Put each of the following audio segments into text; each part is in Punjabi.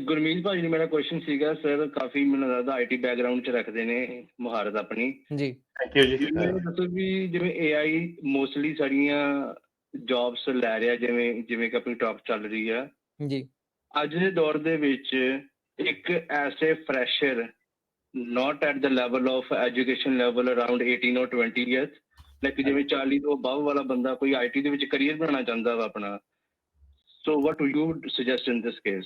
ਗੁਰਮੀਤ ਭਾਜੀ ਨੂੰ ਮੇਰਾ ਕੁਐਸਚਨ ਸੀਗਾ ਸਰ ਕਾਫੀ ਮੈਨੂੰ ਲੱਗਦਾ ਆਈਟੀ ਬੈਕਗ੍ਰਾਉਂਡ ਚ ਰੱਖਦੇ ਨੇ ਮੁਹਾਰਤ ਆਪਣੀ। ਜੀ। ਥੈਂਕ ਯੂ ਜੀ। ਦੱਸੋ ਵੀ ਜਿਵੇਂ AI ਮੋਸਟਲੀ ਸਾਰੀਆਂ ਜੌਬਸ ਲੈ ਰਿਹਾ ਜਿਵੇਂ ਜਿਵੇਂ ਕਿ ਆਪਣੀ ਟੌਪ ਚੱਲ ਰਹੀ ਆ। ਜੀ। ਅੱਜ ਦੇ ਦੌਰ ਦੇ ਵਿੱਚ ਇੱਕ ਐਸੇ fresher not at the level of education level around 18 or 20 years like ਜਿਵੇਂ 40 ਤੋਂ ਅਬਵ ਵਾਲਾ ਬੰਦਾ ਕੋਈ ਆਈਟੀ ਦੇ ਵਿੱਚ ਕਰੀਅਰ ਬਣਾਉਣਾ ਚਾਹੁੰਦਾ ਵਾ ਆਪਣਾ। So what do you suggest in this case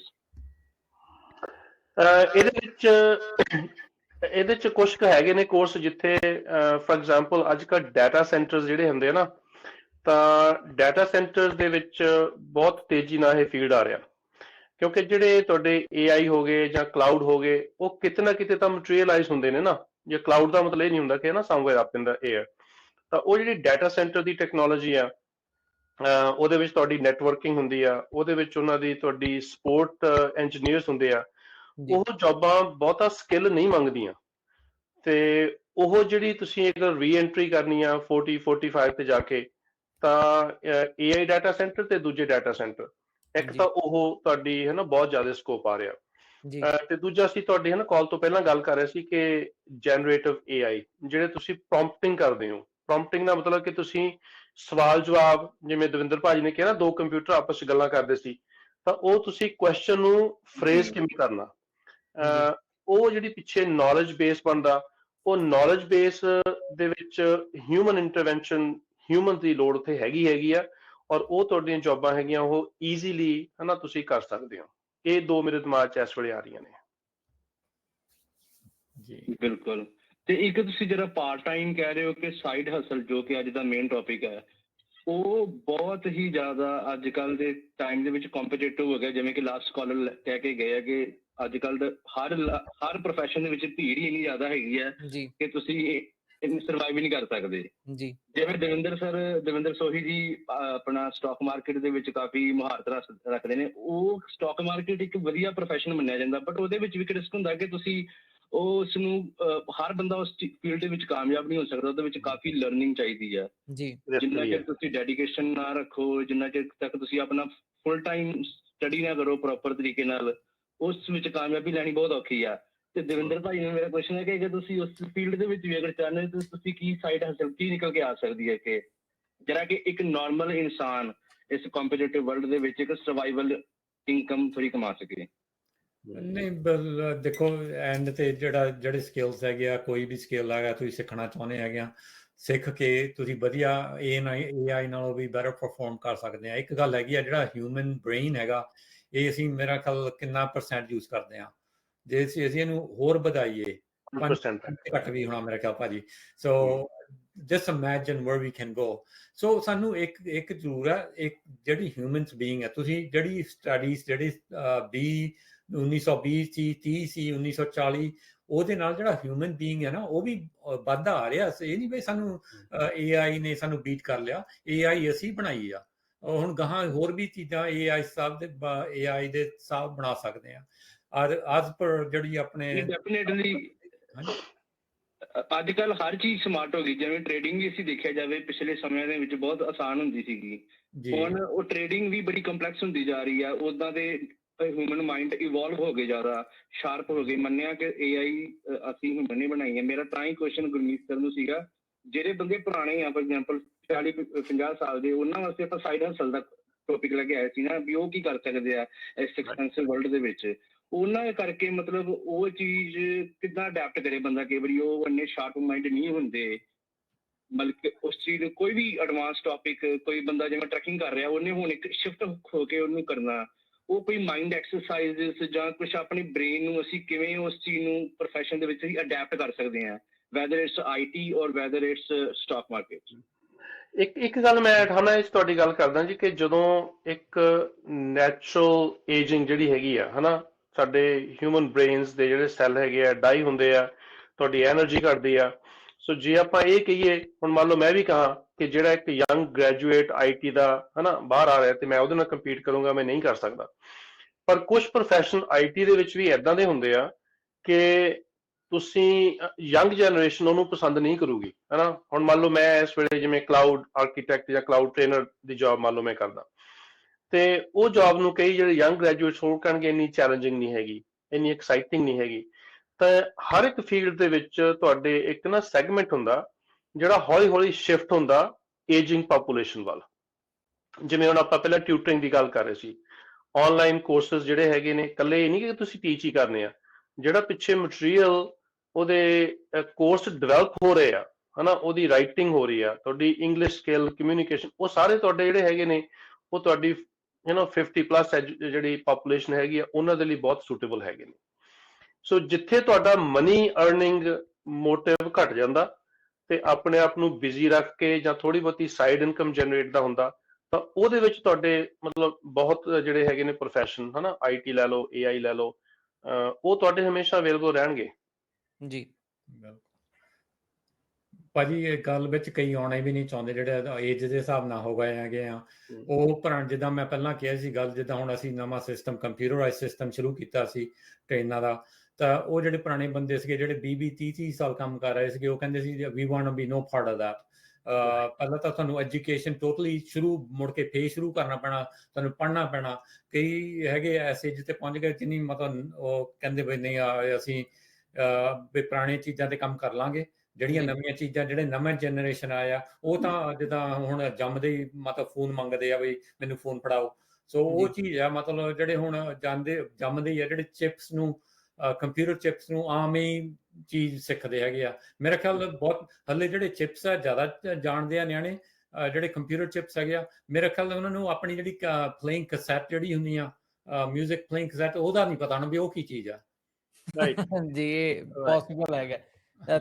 ਇਹਦੇ ਵਿੱਚ, ਇਹਦੇ ਚ ਕੁਝ ਕੁ ਹੈਗੇ ਨੇ ਕੋਰਸ ਜਿੱਥੇ ਫੋਰ ਐਗਜ਼ਾਮਪਲ ਅੱਜ ਕੱਲ੍ਹ ਡਾਟਾ ਸੈਂਟਰਸ ਜਿਹੜੇ ਹੁੰਦੇ ਆ ਨਾ, ਤਾਂ ਡਾਟਾ ਸੈਂਟਰਸ ਦੇ ਵਿੱਚ ਬਹੁਤ ਤੇਜ਼ੀ ਨਾਲ ਇਹ ਫੀਲਡ ਆ ਰਿਹਾ। ਕਿਉਂਕਿ ਜਿਹੜੇ ਤੁਹਾਡੇ AI ਹੋ ਗਏ ਜਾਂ ਕਲਾਊਡ ਹੋ ਗਏ, ਉਹ ਕਿਤੇ ਨਾ ਕਿਤੇ ਤਾਂ ਮਟੀਰੀਅਲਾਈਜ਼ ਹੁੰਦੇ ਨੇ ਨਾ। ਜੇ ਕਲਾਊਡ ਦਾ ਮਤਲਬ ਇਹ ਨਹੀਂ ਹੁੰਦਾ ਕਿ ਨਾ somewhere up in the air ਤਾਂ ਉਹ ਜਿਹੜੀ ਡਾਟਾ ਸੈਂਟਰ ਦੀ ਟੈਕਨੋਲੋਜੀ ਆ ਉਹਦੇ ਵਿੱਚ ਤੁਹਾਡੀ ਨੈਟਵਰਕਿੰਗ ਹੁੰਦੀ ਆ, ਉਹਦੇ ਵਿੱਚ ਉਹਨਾਂ ਦੀ ਤੁਹਾਡੀ ਸਪੋਰਟ ਇੰਜੀਨੀਅਰਸ ਹੁੰਦੇ ਆ ਉਹ ਜੌਬਾਂ ਬਹੁਤਾ ਸਕਿੱਲ ਨਹੀਂ ਮੰਗਦੀਆਂ। ਤੇ ਉਹ ਜਿਹੜੀ ਤੁਸੀਂ ਇੱਕ ਰੀਐਂਟਰੀ ਕਰਨੀ ਆ 40 45 ਤੇ ਜਾ ਕੇ ਤਾਂ AI ਡਾਟਾ ਸੈਂਟਰ ਤੇ ਦੂਜੇ ਡਾਟਾ ਸੈਂਟਰ ਇੱਕ। ਤਾਂ ਉਹ ਤੁਹਾਡੀ ਹੈ ਨਾ ਬਹੁਤ ਜ਼ਿਆਦਾ ਸਕੋਪ ਆ ਰਿਹਾ। ਜੀ। ਤੇ ਦੂਜਾ ਅਸੀਂ ਤੁਹਾਡੀ ਹੈ ਨਾ ਕਾਲ ਤੋਂ ਪਹਿਲਾਂ ਗੱਲ ਕਰ ਰਹੇ ਸੀ ਕਿ ਜਨਰੇਟਿਵ AI ਜਿਹੜੇ ਤੁਸੀਂ ਪ੍ਰੋਂਪਟਿੰਗ ਕਰਦੇ ਹੋ। ਪ੍ਰੋਂਪਟਿੰਗ ਦਾ ਮਤਲਬ ਕਿ ਤੁਸੀਂ ਸਵਾਲ ਜਵਾਬ ਜਿਵੇਂ ਦਵਿੰਦਰ ਭਾਜੀ ਨੇ ਕਿਹਾ ਨਾ ਦੋ ਕੰਪਿਊਟਰ ਆਪਸ ਵਿੱਚ ਗੱਲਾਂ ਕਰਦੇ ਸੀ ਤਾਂ ਉਹ ਤੁਸੀਂ ਕੁਐਸਚਨ ਨੂੰ ਫਰੇਜ਼। ਕਿਵੇਂ ਕਰਨਾ? ਉਹ ਜਿਹੜੀ ਪਿੱਛੇ ਨੌਲੇਜ ਬੇਸ ਬਣਦਾ ਉਹ ਨੌਲੇਜ ਬੇਸ ਦੇ ਵਿੱਚ ਹਿਊਮਨ ਇੰਟਰਵੈਂਸ਼ਨ ਹਿਊਮਨ ਦੀ ਲੋੜ ਉੱਥੇ ਹੈਗੀ ਹੈਗੀ ਆ ਔਰ ਉਹ ਤੁਹਾਡੀਆਂ ਜੌਬਾਂ ਹੈਗੀਆਂ ਉਹ ਈਜ਼ੀਲੀ ਹਨਾ ਤੁਸੀਂ ਕਰ ਸਕਦੇ ਹੋ। ਇਹ ਦੋ ਮੇਰੇ ਦਿਮਾਗ 'ਚ ਇਸ ਵੇਲੇ ਆ ਰਹੀਆਂ ਨੇ। ਜੀ। ਬਿਲਕੁਲ। ਤੇ ਇੱਕ ਤੁਸੀਂ ਜਿਹੜਾ ਪਾਰਟ ਟਾਈਮ ਕਹਿ ਰਹੇ ਹੋ ਕਿ ਸਾਈਡ ਹਸਲ ਜੋ ਕਿ ਅੱਜ ਦਾ ਮੇਨ ਟੌਪਿਕ ਹੈ ਉਹ ਬਹੁਤ ਹੀ ਜ਼ਿਆਦਾ ਅੱਜ ਕੱਲ ਦੇ ਟਾਈਮ ਦੇ ਵਿੱਚ ਕੰਪੀਟੀਟਿਵ ਹੋ ਗਿਆ ਜਿਵੇਂ ਕਿ ਲਾਸਟ ਕਾਲਰ ਕਹਿ ਕੇ ਗਏ ਆ ਕਿ ਅੱਜ ਕੱਲ ਦਾ ਹਰ ਹਰ profession ਦੇ ਵਿੱਚ ਭੀੜ ਹੀ ਇੰਨੀ ਜ਼ਿਆਦਾ ਹੈਗੀ ਹੈ ਕਿ ਤੁਸੀਂ ਇਹਨੂੰ ਸਰਵਾਈਵ ਹੀ ਨਹੀਂ ਕਰ ਸਕਦੇ। ਜੀ। ਜਿਵੇਂ ਦਵਿੰਦਰ ਸਰ ਦਵਿੰਦਰ ਸੋਹੀ ਜੀ ਆਪਣਾ ਸਟਾਕ ਮਾਰਕੀਟ ਦੇ ਵਿੱਚ ਕਾਫੀ ਮਹਾਰਤ ਰੱਖ- ਰੱਖਦੇ ਨੇ। ਉਹ ਸਟਾਕ ਮਾਰਕੀਟ ਇੱਕ ਵਧੀਆ profession ਮੰਨਿਆ ਜਾਂਦਾ ਬਟ ਉਹਦੇ ਵਿੱਚ ਵੀ ਇੱਕ ਰਿਸਕ ਹੁੰਦਾ ਕਿ ਤੁਸੀਂ ਉਸ ਨੂੰ ਹਰ ਬੰਦਾ ਉਸ ਫੀਲਡ ਦੇ ਵਿੱਚ ਕਾਮਯਾਬ ਨਹੀਂ ਹੋ ਸਕਦਾ ਉਹਦੇ ਵਿੱਚ ਕਾਫੀ ਲਰਨਿੰਗ ਚਾਹੀਦੀ ਹੈ। ਜੀ। ਜਿੰਨਾ ਚਿਰ। ਤੁਸੀਂ ਡੈਡੀਕੇਸ਼ਨ ਨਾ ਰੱਖੋ ਜਿੰਨਾ ਚਿਰ ਤੱਕ ਤੁਸੀਂ ਆਪਣਾ ਫੁੱਲ ਟਾਈਮ ਸਟੱਡੀ ਨਾ ਕਰੋ ਪ੍ਰੋਪਰ ਤਰੀਕੇ ਨਾਲ ਉਸ ਵਿੱਚ ਕਾਮਯਾਬੀ ਲੈਣੀ ਬਹੁਤ ਔਖੀ ਆ। ਤੇ ਦਵਿੰਦਰ ਭਾਈ ਨੇ ਮੇਰਾ ਕੁਐਸਚਨ ਹੈ ਕਿ ਅਗਰ ਤੁਸੀਂ ਉਸ ਫੀਲਡ ਦੇ ਵਿੱਚ ਵੀ ਅਗਰ ਚਾਹੁੰਦੇ ਹੋ, ਤਾਂ ਤੁਸੀਂ ਕੀ ਸਾਈਡ ਹਸਲ ਕੀ ਨਿਕਲ ਕੇ ਆ ਸਕਦੀ ਹੈ ਕਿ ਜਿਹੜਾ ਕਿ ਇੱਕ ਨਾਰਮਲ ਇਨਸਾਨ ਇਸ ਕੰਪੀਟੀਟਿਵ ਵਰਲਡ ਦੇ ਵਿੱਚ ਇੱਕ ਸਰਵਾਈਵਲ ਇਨਕਮ ਥੋੜੀ ਕਮਾ ਸਕੇ। ਨਹੀਂ ਬਲ ਦੇਖੋ ਐਂਡ ਤੇ ਜਿਹੜਾ, ਜਿਹੜੇ ਸਕਿੱਲਸ ਹੈਗੇ ਆ, ਕੋਈ ਵੀ ਸਕਿੱਲ ਹੈਗਾ, ਤੁਸੀਂ ਸਿੱਖਣਾ ਚਾਹੁੰਦੇ ਹੈਗੇ ਆ, ਸਿੱਖ ਕੇ ਤੁਸੀਂ ਵਧੀਆ AI ਨਾਲੋਂ ਵੀ ਬੈਟਰ ਪਰਫਾਰਮ ਕਰ ਸਕਦੇ ਆ। ਇੱਕ ਗੱਲ ਹੈਗੀ ਆ, ਜਿਹੜਾ ਹਿਊਮਨ ਬ੍ਰੇਨ ਹੈਗਾ ਇਹ ਅਸੀਂ ਮੇਰਾ ਖਿਆਲ ਕਿੰਨਾ ਪਰਸੈਂਟ ਯੂਜ਼ ਕਰਦੇ ਆ ਜੇ ਅਸੀਂ ਅਸੀਂ ਇਹਨੂੰ ਹੋਰ ਵਧਾਈਏ 100% ਘੱਟ ਵੀ ਹੋਣਾ ਮੇਰੇ ਖਿਆਲ ਭਾਜੀ। So just imagine where we can go so ਸਾਨੂੰ ਇੱਕ ਇੱਕ ਜ਼ਰੂਰ ਹੈ ਇੱਕ ਜਿਹੜੀ ਹਿਊਮਨਸ ਬੀਇੰਗ ਹੈ ਤੁਸੀਂ ਜਿਹੜੀ ਸਟੱਡੀਜ਼ ਜਿਹੜੀ ਬੀ 1920 ਸੀ 30 ਸੀ 1940 ਉਹਦੇ ਨਾਲ ਜਿਹੜਾ ਹਿਊਮਨ ਬੀਇੰਗ ਹੈ ਨਾ ਉਹ ਵੀ ਵੱਧਦਾ ਆ ਰਿਹਾ। ਇਹ ਨਹੀਂ ਵੀ ਸਾਨੂੰ AI ਨੇ ਸਾਨੂੰ ਬੀਟ ਕਰ ਲਿਆ। AI ਅਸੀਂ ਬਣਾਈ ਆ। ਹੁਣ ਗਾਹਾਂ ਹੋਰ ਵੀ ਚੀਜ਼ਾਂ AI ਸਭ ਦੇ AI ਦੇ ਸਭ ਬਣਾ ਸਕਦੇ ਆ ਔਰ ਅੱਜ ਪਰ ਜਿਹੜੀ ਆਪਣੇ ਡੈਫੀਨਿਟਲੀ ਅੱਜ ਕੱਲ ਹਰ ਚੀਜ਼ ਸਮਾਰਟ ਹੋ ਗਈ ਜਿਵੇਂ ਟ੍ਰੇਡਿੰਗ ਵੀ ਅਸੀਂ ਦੇਖਿਆ ਜਾਵੇ ਪਿਛਲੇ ਸਮਿਆਂ ਦੇ ਵਿੱਚ ਬਹੁਤ ਆਸਾਨ ਹੁੰਦੀ ਸੀਗੀ। ਹੁਣ ਉਹ ਟ੍ਰੇਡਿੰਗ ਵੀ ਬੜੀ ਕੰਪਲੈਕਸ ਹੁੰਦੀ ਜਾ ਰਹੀ ਆ ਉਦਾਂ ਦੇ ਹਿਊਮਨ ਮਾਈਂਡ ਇਵੋਲਵ ਹੋ ਗਏ ਜ਼ਿਆਦਾ ਸ਼ਾਰਪ ਹੋ ਗਏ। ਮੰਨਿਆ ਕਿ AI ਅਸੀਂ ਹਿਊਮਨ ਨੇ ਬਣਾਈ ਹੈ ਮੇਰਾ ਤਾਂ ਹੀ ਕੁਐਸਚਨ ਗੁਰਮੀਤ ਸਰ ਨੂੰ ਸੀਗਾ ਜਿਹੜੇ ਬੰਦੇ ਪੁਰਾਣੇ ਆ ਫॉर ਐਗਜ਼ਾਮਪਲ 40 50 ਸਾਲ ਦੇ, ਉਹਨਾਂ ਵਾਸਤੇ ਆਪਾਂ ਸਾਈਡ ਹਸਲ ਦਾ ਟੌਪਿਕ ਲੈ ਕੇ ਆਏ ਸੀ ਨਾ, ਵੀ ਉਹ ਕੀ ਕਰ ਸਕਦੇ ਆ ਇਸ ਐਕਸਪੈਂਸਿਵ ਵਰਲਡ ਦੇ ਵਿੱਚ। ਉਹਨਾਂ ਕਰਕੇ ਮਤਲਬ ਉਹ ਚੀਜ਼ ਕਿੱਦਾਂ ਅਡਾਪਟ ਕਰੇ ਬੰਦਾ ਕਈ ਵਾਰੀ ਉਹ ਇੰਨੇ ਸ਼ਾਰਪ ਮਾਈਂਡ ਨਹੀਂ ਹੁੰਦੇ, ਬਲਕਿ ਉਸ ਚੀਜ਼ ਨੂੰ ਕੋਈ ਵੀ ਐਡਵਾਂਸ ਟੌਪਿਕ ਕੋਈ ਬੰਦਾ ਜਿਵੇਂ ਟਰੈਕਿੰਗ ਕਰ ਰਿਹਾ, ਉਹਨੇ ਹੁਣ ਇੱਕ ਸ਼ਿਫਟ ਹੋ ਕੇ ਉਹਨੂੰ ਕਰਨਾ। ਉਹ ਕੋਈ ਮਾਈਂਡ ਐਕਸਰਸਾਈਜ਼ਸ ਜਾਂ ਕੁਝ ਆਪਣੀ ਬ੍ਰੇਨ ਨੂੰ ਅਸੀਂ ਕਿਵੇਂ ਉਸ ਚੀਜ਼ ਨੂੰ profession ਦੇ ਵਿੱਚ ਅਸੀਂ ਅਡਾਪਟ ਕਰ ਸਕਦੇ ਹਾਂ whether it's IT or whether it's uh, stock market. ਇੱਕ ਇੱਕ ਗੱਲ ਮੈਂ ਠਾਣਾ ਇਸ ਤੁਹਾਡੀ ਗੱਲ ਕਰਦਾ ਜੀ ਕਿ ਜਦੋਂ ਇੱਕ ਨੈਚੁਰਲ ਏਜਿੰਗ ਜਿਹੜੀ ਹੈਗੀ ਆ, ਹਨਾ, ਸਾਡੇ ਹਿਊਮਨ ਬ੍ਰੇਨਸ ਦੇ ਜਿਹੜੇ ਸੈੱਲ ਹੈਗੇ ਆ ਡਾਈ ਹੁੰਦੇ ਆ, ਤੁਹਾਡੀ એનર્ਜੀ ਘਟਦੀ ਆ। ਸੋ ਜੇ ਆਪਾਂ ਇਹ ਕਹੀਏ, ਹੁਣ ਮੰਨ ਲਓ ਮੈਂ ਵੀ ਕਹਾ ਕਿ ਜਿਹੜਾ ਇੱਕ ਯੰਗ ਗ੍ਰੈਜੂਏਟ ਆਈਟੀ ਦਾ, ਹਨਾ, ਬਾਹਰ ਆ ਰਿਹਾ ਤੇ ਮੈਂ ਉਹਦੇ ਨਾਲ ਕੰਪੀਟ ਕਰੂੰਗਾ, ਮੈਂ ਨਹੀਂ ਕਰ ਸਕਦਾ। ਪਰ ਕੁਝ ਪ੍ਰੋਫੈਸ਼ਨ ਆਈਟੀ ਦੇ ਵਿੱਚ ਵੀ ਐਦਾਂ ਦੇ ਹੁੰਦੇ ਆ ਕਿ ਤੁਸੀਂ ਯੰਗ ਜਨਰੇਸ਼ਨ ਉਹਨੂੰ ਪਸੰਦ ਨਹੀਂ ਕਰੂਗੀ, ਹੈਨਾ? ਹੁਣ ਮੰਨ ਲਓ ਮੈਂ ਇਸ ਵੇਲੇ ਜਿਵੇਂ ਕਲਾਊਡ ਆਰਕੀਟੈਕਟ ਜਾਂ ਕਲਾਊਡ ਟ੍ਰੇਨਰ ਦੀ ਜੌਬ ਮੰਨ ਲਓ ਮੈਂ ਕਰਦਾ। ਤੇ ਉਹ ਜੌਬ ਨੂੰ ਕਈ ਜਿਹੜੇ ਯੰਗ ਗ੍ਰੈਜੂਏਟਸ ਹੋਰ ਕਰਨਗੇ ਇੰਨੀ ਚੈਲੰਜਿੰਗ ਨਹੀਂ ਹੈਗੀ, ਇੰਨੀ ਐਕਸਾਈਟਿੰਗ ਨਹੀਂ ਹੈਗੀ। ਤਾਂ ਹਰ ਇੱਕ ਫੀਲਡ ਦੇ ਵਿੱਚ ਤੁਹਾਡੇ ਇੱਕ ਨਾ ਸੈਗਮੈਂਟ ਹੁੰਦਾ, ਜਿਹੜਾ ਹੌਲੀ ਹੌਲੀ ਸ਼ਿਫਟ ਹੁੰਦਾ ਏਜਿੰਗ ਪੋਪੂਲੇਸ਼ਨ ਵੱਲ। ਜਿਵੇਂ ਹੁਣ ਆਪਾਂ ਪਹਿਲਾਂ ਟਿਊਟਰਿੰਗ ਦੀ ਗੱਲ ਕਰ ਰਹੇ ਸੀ। ਆਨਲਾਈਨ ਕੋਰਸਸ ਜਿਹੜੇ ਹੈਗੇ ਨੇ, ਇਕੱਲੇ ਇਹ ਨਹੀਂ ਕਿ ਤੁਸੀਂ ਟੀਚ ਹੀ ਕਰਨੇ ਆ। ਜਿਹੜਾ ਪਿੱਛੇ ਮਟੀਰੀਅਲ ਉਹਦੇ ਕੋਰਸ ਡਿਵੈਲਪ ਹੋ ਰਹੇ ਆ, ਹਨਾ, ਉਹਦੀ ਰਾਈਟਿੰਗ ਹੋ ਰਹੀ ਆ, ਤੁਹਾਡੀ ਇੰਗਲਿਸ਼ ਸਕਿੱਲ ਕਮਿਊਨੀਕੇਸ਼ਨ ਉਹ ਸਾਰੇ ਤੁਹਾਡੇ ਜਿਹੜੇ ਹੈਗੇ ਨੇ, ਉਹ ਤੁਹਾਡੀ ਯੂ نو 50 ਪਲੱਸ ਜਿਹੜੀ ਪੋਪੂਲੇਸ਼ਨ ਹੈਗੀ ਆ, ਉਹਨਾਂ ਦੇ ਲਈ ਬਹੁਤ ਸੂਟੇਬਲ ਹੈਗੇ ਨੇ। ਸੋ ਜਿੱਥੇ ਤੁਹਾਡਾ ਮਨੀ ਅਰਨਿੰਗ ਮੋਟਿਵ ਘਟ ਜਾਂਦਾ ਤੇ ਆਪਣੇ ਆਪ ਨੂੰ ਬਿਜ਼ੀ ਰੱਖ ਕੇ ਜਾਂ ਥੋੜੀ ਬਹੁਤੀ ਸਾਈਡ ਇਨਕਮ ਜਨਰੇਟ ਦਾ ਹੁੰਦਾ, ਤਾਂ ਉਹਦੇ ਵਿੱਚ ਤੁਹਾਡੇ ਮਤਲਬ ਬਹੁਤ ਜਿਹੜੇ ਹੈਗੇ ਨੇ ਪ੍ਰੋਫੈਸ਼ਨ ਹਨਾ ਆਈਟੀ ਲੈ ਲਓ ਏਆਈ ਲੈ ਲਓ ਉਹ ਤੁਹਾਡੇ ਹਮੇਸ਼ਾ ਅਵੇਲੇਬਲ ਰਹਿਣਗੇ। ਜੀ। ਬਿਲਕੁਲ। ਭਾਜੀ ਇਹ ਗੱਲ ਵਿੱਚ ਕਈ ਆਉਣੇ ਵੀ ਨਹੀਂ ਚਾਹੁੰਦੇ ਜਿਹੜੇ ਏਜ ਦੇ ਹਿਸਾਬ ਨਾਲ ਹੋ ਗਏ ਹੈਗੇ ਆ। ਉਹ ਪੁਰਾਣ ਜਿੱਦਾਂ ਮੈਂ ਪਹਿਲਾਂ ਕਿਹਾ ਸੀ ਗੱਲ ਜਿੱਦਾਂ ਹੁਣ ਅਸੀਂ ਨਵਾਂ ਸਿਸਟਮ ਕੰਪਿਊਟਰਾਈਜ਼ ਸਿਸਟਮ ਸ਼ੁਰੂ ਕੀਤਾ ਸੀ ਟ੍ਰੇਨਾਂ ਦਾ ਤਾਂ ਉਹ ਜਿਹੜੇ ਪੁਰਾਣੇ ਬੰਦੇ ਸੀਗੇ ਜਿਹੜੇ 20 20 30 30 ਸਾਲ ਕੰਮ ਕਰ ਰਹੇ ਸੀਗੇ ਉਹ ਕਹਿੰਦੇ ਸੀ we want to be no part of that ਪਹਿਲਾਂ ਤਾਂ ਤੁਹਾਨੂੰ ਐਜੂਕੇਸ਼ਨ ਟੋਟਲੀ ਸ਼ੁਰੂ ਮੁੜ ਕੇ ਫੇਰ ਸ਼ੁਰੂ ਕਰਨਾ ਪੈਣਾ ਤੁਹਾਨੂੰ ਪੜ੍ਹਨਾ ਪੈਣਾ। ਕਈ ਹੈਗੇ ਐਸੇ ਜਿੱਤੇ ਪਹੁੰਚ ਗਏ ਜਿੰਨੀ ਮਤਲਬ ਉਹ ਕਹਿੰਦੇ ਵੀ ਨਹੀਂ ਅਸੀਂ ਵੀ ਪੁਰਾਣੀਆਂ ਚੀਜ਼ਾਂ ਤੇ ਕੰਮ ਕਰ ਲਾਂਗੇ। ਜਿਹੜੀਆਂ। ਨਵੀਆਂ ਚੀਜ਼ਾਂ ਜਿਹੜੇ ਨਵਾਂ ਜਨਰੇਸ਼ਨ ਆਇਆ ਉਹ ਤਾਂ ਜਿੱਦਾਂ ਹੁਣ ਜੰਮਦੇ ਹੀ ਮਤਲਬ ਫੋਨ ਮੰਗਦੇ ਆ ਵੀ ਮੈਨੂੰ ਫੋਨ ਫੜਾਓ। ਸੋ ਉਹ ਚੀਜ਼ ਆ ਮਤਲਬ ਜਿਹੜੇ ਹੁਣ ਜਾਂਦੇ ਜੰਮਦੇ ਹੀ ਆ ਜਿਹੜੇ ਚਿਪਸ ਨੂੰ ਕੰਪਿਊਟਰ ਚਿਪਸ ਨੂੰ ਆਮ ਹੀ ਚੀਜ਼ ਸਿੱਖਦੇ ਹੈਗੇ ਆ। ਮੇਰੇ ਖਿਆਲ ਬਹੁਤ ਹੱਲੇ ਜਿਹੜੇ ਚਿਪਸ ਆ ਜ਼ਿਆਦਾ ਜਾਣਦੇ ਆ ਨਿਆਣੇ ਜਿਹੜੇ ਕੰਪਿਊਟਰ ਚਿਪਸ ਹੈਗੇ ਆ ਮੇਰੇ ਖਿਆਲ ਉਹਨਾਂ ਨੂੰ ਆਪਣੀ ਜਿਹੜੀ ਪਲੇਇੰਗ ਕਸੈਟ ਜਿਹੜੀ ਹੁੰਦੀ ਆ 뮤직 ਪਲੇਇੰਗ ਕਸੈਟ ਉਹਦਾ ਨਹੀਂ ਪਤਾ ਨਾ ਵੀ ਉਹ ਕੀ ਚੀਜ਼ ਆ। Right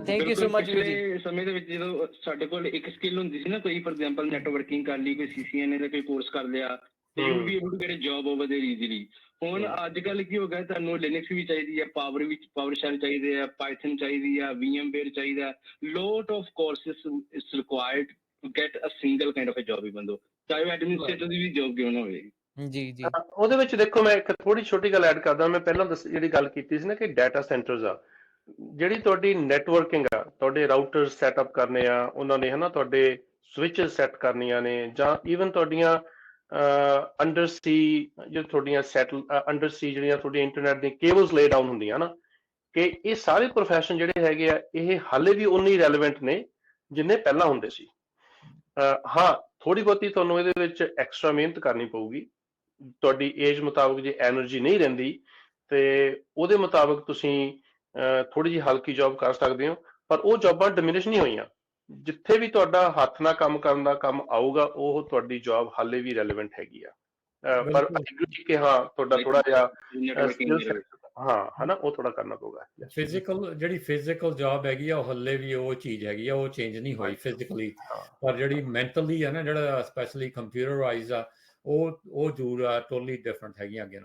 thank you so much ਜੀ। ਸਮੇਂ ਦੇ ਵਿੱਚ ਜਦੋਂ ਸਾਡੇ ਕੋਲ ਇੱਕ ਸਕਿੱਲ ਹੁੰਦੀ ਸੀ ਨਾ ਕੋਈ ਫੋਰ ਐਗਜ਼ਾਮਪਲ ਨੈਟਵਰਕਿੰਗ ਕਰ ਲਈ ਕੋਈ ਸੀਸੀਐਨਏ ਦਾ ਕੋਈ ਕੋਰਸ ਕਰ ਲਿਆ ਤੇ you be able to job over there easily ਹੁਣ ਅੱਜ ਕੱਲ ਕੀ ਹੋ ਗਿਆ ਤੁਹਾਨੂੰ ਲਿਨਕਸ ਵੀ ਚਾਹੀਦੀ ਹੈ ਪਾਵਰ ਵੀ ਪਾਵਰ ਸ਼ੈਲ ਚਾਹੀਦੇ ਆ ਪਾਈਥਨ ਚਾਹੀਦੀ ਆ ਵੀਐਮਵੇਅਰ ਚਾਹੀਦਾ lot of courses is required to get a single kind of a job even though ਚਾਹੇ ਐਡਮਿਨਿਸਟ੍ਰੇਟਰ ਦੀ ਵੀ ਜੌਬ ਕਿਉਂ ਨਾ ਹੋਵੇ। ਜੀ ਜੀ। ਅਹ ਉਹਦੇ ਵਿੱਚ ਦੇਖੋ ਮੈਂ ਇੱਕ ਥੋੜ੍ਹੀ ਛੋਟੀ ਗੱਲ ਐਡ ਕਰਦਾ, ਮੈਂ ਪਹਿਲਾਂ ਦੱਸ, ਜਿਹੜੀ ਗੱਲ ਕੀਤੀ ਸੀ ਨਾ ਕਿ ਡਾਟਾ ਸੈਂਟਰਸ ਆ, ਜਿਹੜੀ ਤੁਹਾਡੀ ਨੈਟਵਰਕਿੰਗ ਆ, ਤੁਹਾਡੇ ਰਾਊਟਰ ਸੈਟਅਪ ਕਰਨੇ ਆ, ਉਹਨਾਂ ਨੇ ਹੈ ਨਾ ਤੁਹਾਡੇ ਸਵਿਚਸ ਸੈੱਟ ਕਰਨੀਆਂ ਨੇ, ਜਾਂ ਈਵਨ ਤੁਹਾਡੀਆਂ ਅੰਡਰ ਸੀ ਜੋ ਤੁਹਾਡੀਆਂ ਸੈਟਲ ਅੰਡਰ ਸੀ ਜਿਹੜੀਆਂ ਤੁਹਾਡੀਆਂ ਇੰਟਰਨੈਟ ਦੀਆਂ ਕੇਬਲਸ ਲੇ ਡਾਊਨ ਹੁੰਦੀਆਂ ਨਾ, ਕਿ ਇਹ ਸਾਰੇ ਪ੍ਰੋਫੈਸ਼ਨ ਜਿਹੜੇ ਹੈਗੇ ਆ, ਇਹ ਹਾਲੇ ਵੀ ਉਨੇ ਹੀ ਰੈਲੇਵੈਂਟ ਨੇ ਜਿੰਨੇ ਪਹਿਲਾਂ ਹੁੰਦੇ ਸੀ। ਅਹ ਹਾਂ, ਥੋੜ੍ਹੀ ਬਹੁਤੀ ਤੁਹਾਨੂੰ ਇਹਦੇ ਵਿੱਚ ਐਕਸਟਰਾ ਮਿਹਨਤ ਕਰਨੀ ਪਊਗੀ। ਤੁਹਾਡੀ ਏਜ ਮੁਤਾਬਕ ਜੇ એનર્ਜੀ ਨਹੀਂ ਰਹਿੰਦੀ ਤੇ ਉਹਦੇ ਮੁਤਾਬਕ ਤੁਸੀਂ ਥੋੜੀ ਜਿਹੀ ਹਲਕੀ ਜੌਬ ਕਰ ਸਕਦੇ ਹੋ ਪਰ ਉਹ ਜੌਬਾਂ ਡਿਮਿਨਿਸ਼ ਨਹੀਂ ਹੋਈਆਂ। ਜਿੱਥੇ ਵੀ ਤੁਹਾਡਾ ਹੱਥ ਨਾਲ ਕੰਮ ਕਰਨ ਦਾ ਕੰਮ ਆਊਗਾ ਉਹ ਤੁਹਾਡੀ ਜੌਬ ਹਾਲੇ ਵੀ ਰੈਲੇਵੈਂਟ ਹੈਗੀ ਆ। ਪਰ ਐਗਰੀ ਕਿ ਹਾਂ ਤੁਹਾਡਾ ਥੋੜਾ ਜਿਹਾ ਹਾਂ ਹਨਾ ਉਹ ਥੋੜਾ ਕਰਨਾ ਪਊਗਾ। ਫਿਜ਼ੀਕਲ ਜਿਹੜੀ ਫਿਜ਼ੀਕਲ ਜੌਬ ਹੈਗੀ ਆ ਉਹ ਹੱਲੇ ਵੀ ਉਹ ਚੀਜ਼ ਹੈਗੀ ਆ ਉਹ ਚੇਂਜ ਨਹੀਂ ਹੋਈ ਫਿਜ਼ੀਕਲੀ ਪਰ ਜਿਹੜੀ ਮੈਂਟਲੀ ਆ ਨਾ ਜਿਹੜਾ ਸਪੈਸ਼ਲੀ ਕੰਪਿਊਟਰਾਈਜ਼ ਆ ਉਹ ਉਹ ਜ਼ਰੂਰ ਟੋਟਲੀ ਡਿਫਰੈਂਟ ਹੈਗੀਆਂ ਅੱਗੇ ਨਾਲ।